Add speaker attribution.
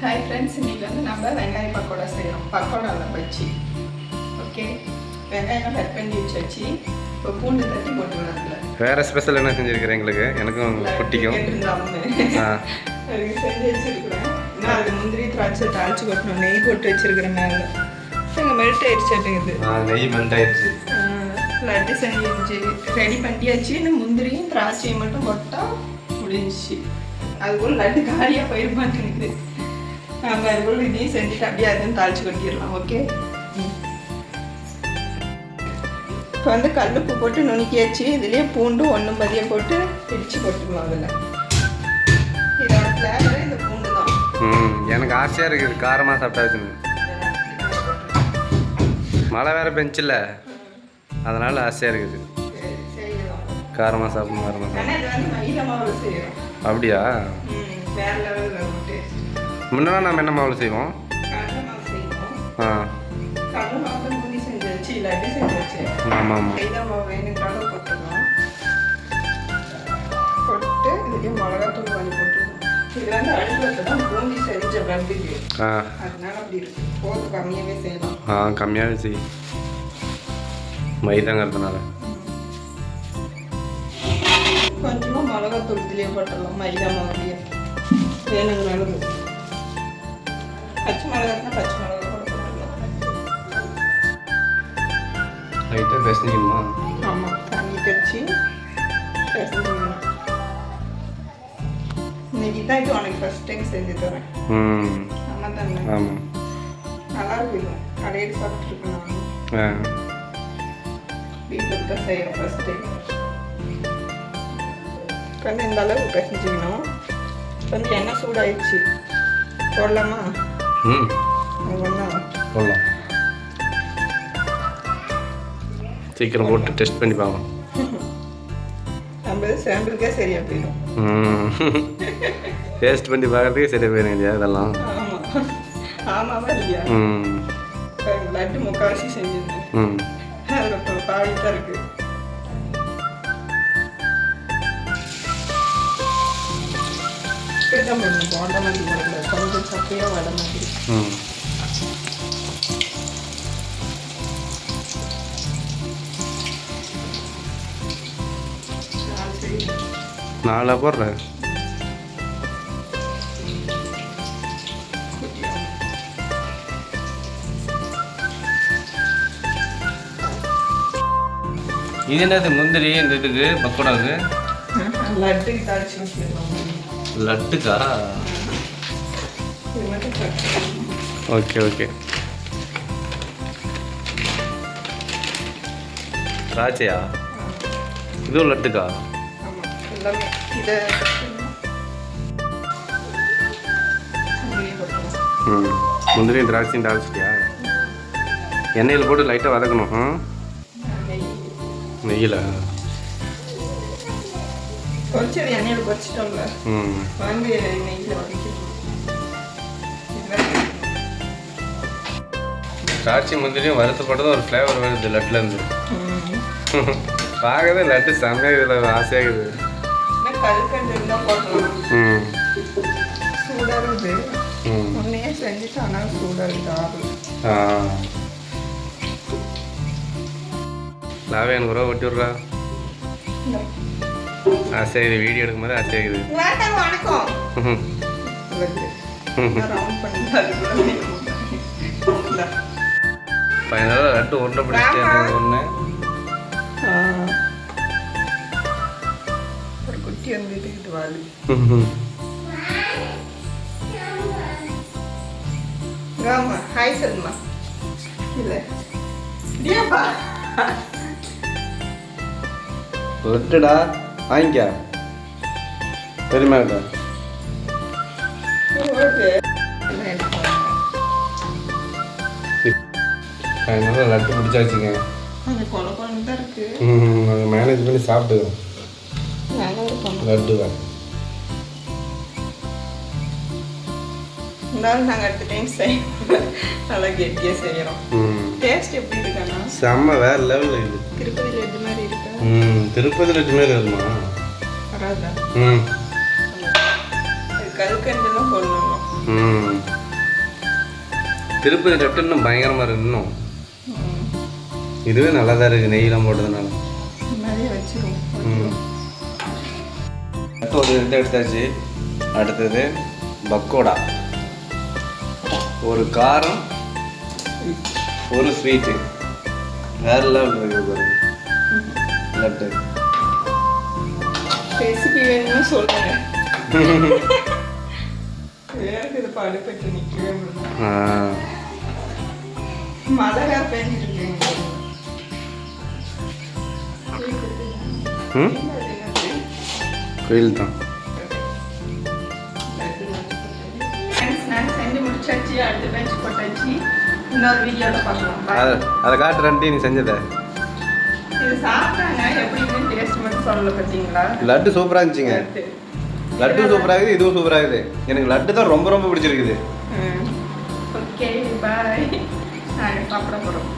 Speaker 1: Hi friends இன்னைக்கு வந்து நம்ம வெங்காய பக்கோடா செய்கிறோம் பக்கோடாவில் பச்சி ஓகே வெங்காயம் கட் பண்ணி வச்சாச்சு. இப்போ பூண்டு தட்டி போட்டு விடல
Speaker 2: வேற ஸ்பெஷல் என்ன செஞ்சிருக்கிறேன் எங்களுக்கு? எனக்கும் குட்டிக்கும்.
Speaker 1: செஞ்சு வச்சிருக்கிறேன் நான் அது முந்திரி திராட்சை தாளிச்சு கொட்டணும் நெய் போட்டு வச்சிருக்கிறேன் மேலே. எங்கள் மெல்ட் ஆயிடுச்சாட்டுங்குது
Speaker 2: ஆ, நெய் மெல்ட் ஆயிடுச்சு.
Speaker 1: லட்டு செஞ்சு ரெடி பண்ணியாச்சு. இன்னும் முந்திரியும் திராட்சையும் மட்டும் போட்டா முடிஞ்சிச்சு. அதுக்குள்ள லட்டு காலியாக போயிட மாட்டேங்குது நம்ம அதுக்குள்ள இதையும் செஞ்சுட்டு அப்படியே அதையும் தாளிச்சு கொட்டிடலாம் ஓகே இப்போ வந்து கல்லுப்பு போட்டு நுணுக்கியாச்சு. இதுலேயே பூண்டு ஒன்று மதியம் போட்டு பிடிச்சு போட்டுக்கலாம் அதில். இதோட ஃப்ளேவரே இந்த பூண்டு தான்.
Speaker 2: ம் எனக்கு ஆசையாக இருக்குது காரமாக சாப்பிட்டாச்சுன்னு மழை வேற பெஞ்சில்ல அதனால் ஆசையாக இருக்குது. காரமாக சாப்பிடணும் காரமாக சாப்பிடணும் அப்படியா?
Speaker 1: வேற லெவலில்
Speaker 2: முன்னெல்லாம் நம்ம என்ன மாவு செய்வோம்? ஆ. ஆமாம் ஆமாம் ஆ.
Speaker 1: கம்மியாகவே செய்யலாம்.
Speaker 2: ஆ கம்மியாகவே செய். மைதாங்கிறதுனால.
Speaker 1: கொஞ்சமாக மிளகாத்தூள் இதுலேயே போட்டுடலாம். மைதா மாவுலேயே வேணுங்கிற அளவு பச்சை மிளகாத்னா பச்சை மிளகா கூட போட்டுக்கலாம்.
Speaker 2: லைட்டாக பேசணுமா
Speaker 1: ஆமாம் தண்ணி தெளிச்சு பிசைஞ்சுக்கணும். இன்னைக்கு தான் இது உனக்கு ஃபர்ஸ்ட் டைம் செஞ்சு தரேன். ஆமாம் தானே?
Speaker 2: ஆமாம்
Speaker 1: நல்லா இருக்கும். கடையில் சாப்பிட்ருக்கேன் நான். வீட்டில் தான் செய்கிறேன் ஃபர்ஸ்ட் டைம் கண்ணு இந்த அளவு பிசைஞ்சிக்கணும். வந்து எண்ணெய் சூடாயிடுச்சு. போடலாமா?
Speaker 2: ம். போடலாம் சீக்கிரம் போட்டு டெஸ்ட் பண்ணி பார்க்கலாம்.
Speaker 1: நம்ம சாம்பிளுக்கே சரியாக போயிடும்
Speaker 2: ம். டேஸ்ட் பண்ணி பார்க்கறதுக்கே சரியா போயிருங்க இல்லையா இதெல்லாம்?
Speaker 1: ஆமாம் ஆமாவா இல்லையா?
Speaker 2: ம்.
Speaker 1: லட்டு முக்கால்வாசி செஞ்சிருந்தேன் அதில் இப்போ பாதி தான் மாதிரி கொஞ்சம் மாதிரி நாலா
Speaker 2: போடுறேன் இது என்னது முந்திரி இந்த இதுக்கு பக்கோடாவுக்கு
Speaker 1: லட்டுக்கு தாளிச்சு
Speaker 2: லட்டுக்கா? Okay okay. திராட்சையா இதுவும் லட்டுக்கா? ம் முந்திரியும் திராட்சையும் தாளிச்சிட்டியா? எண்ணெயில் போட்டு லைட்டாக வதக்கணும் நெய்யில்?
Speaker 1: கொஞ்சம் எண்ணெயில் பொரிச்சிட்டோம்ல நெய்யில்
Speaker 2: திராட்சை முந்திரியும் வறுத்தப்பட்டதும் ஒரு ஃப்ளேவர் வருது லட்டுலேருந்து. பார்க்கவே லட்டு செம்மையாக இதில் ஆசையாகுது ம்
Speaker 1: சூடாக இருக்குது
Speaker 2: ம்
Speaker 1: முன்னையே செஞ்சுட்டு ஆனால்
Speaker 2: ஆ லாவே எனக்கு ஒட்டி விட்றா ஆசையாகுது வீடியோ எடுக்கும்போது
Speaker 1: வேண்டாம் வணக்கம்.
Speaker 2: ஃபைனலாக லட்டு உருண்டை எனக்கு ஒன்று
Speaker 1: ஒரு குட்டி வந்துட்டு இது வாழு ஆமா ஹாய் சொல்லுமா இல்லை.
Speaker 2: லட்டுடா வாங்கிக்கா
Speaker 1: ஓகே
Speaker 2: ஃபைனலாக லட்டு பிடிச்சாச்சுங்க அதை மேனேஜ் பண்ணி சாப்பிட்டுக்கோம்
Speaker 1: நல்லா
Speaker 2: லட்டு தான்
Speaker 1: இருந்தாலும் நாங்கள் அடுத்த டைம் செய்யணும் நல்லா கெட்டியாக செய்கிறோம் டேஸ்ட் எப்படி இருக்காண்ணா
Speaker 2: செம்ம வேற லெவலில் இது
Speaker 1: திருப்பதி லட்டு மாதிரி இருக்கா
Speaker 2: லட்டு
Speaker 1: அது கல்கண்டுலாம் போடணும்
Speaker 2: ம். திருப்பதி லட்டு இன்னும் பயங்கரமாக இருக்கு இன்னும். இதுவே நல்லா தான் இருக்குது நெய்யெலாம் போட்டதுனால அடுத்து ஒரு இது எடுத்தாச்சு. அடுத்தது பக்கோடா. ஒரு காரம் ஒரு ஸ்வீட்டு வேற லெவல் இருக்குது பாருங்க. லட்டு
Speaker 1: ரெசிபி வேணும்னு சொல்லுங்க. இது படுப்பட்டு நிற்கவே மழை வேறு
Speaker 2: கோயில் தான் அதை காட்டுறேன்ட்டு நீ செஞ்சதை.
Speaker 1: இது சாப்பிட்டாங்க. எப்படின்னு டேஸ்ட் மட்டும் சொல்லல பார்த்தீங்களா?
Speaker 2: லட்டு சூப்பராக இருந்துச்சுங்க. லட்டு. சூப்பராக இருக்குது இதுவும் சூப்பராக இருக்குது. எனக்கு லட்டு தான் ரொம்ப ரொம்ப பிடிச்சிருக்குது.
Speaker 1: ஓகே பாய் நாங்கள் சாப்பிட போகிறோம்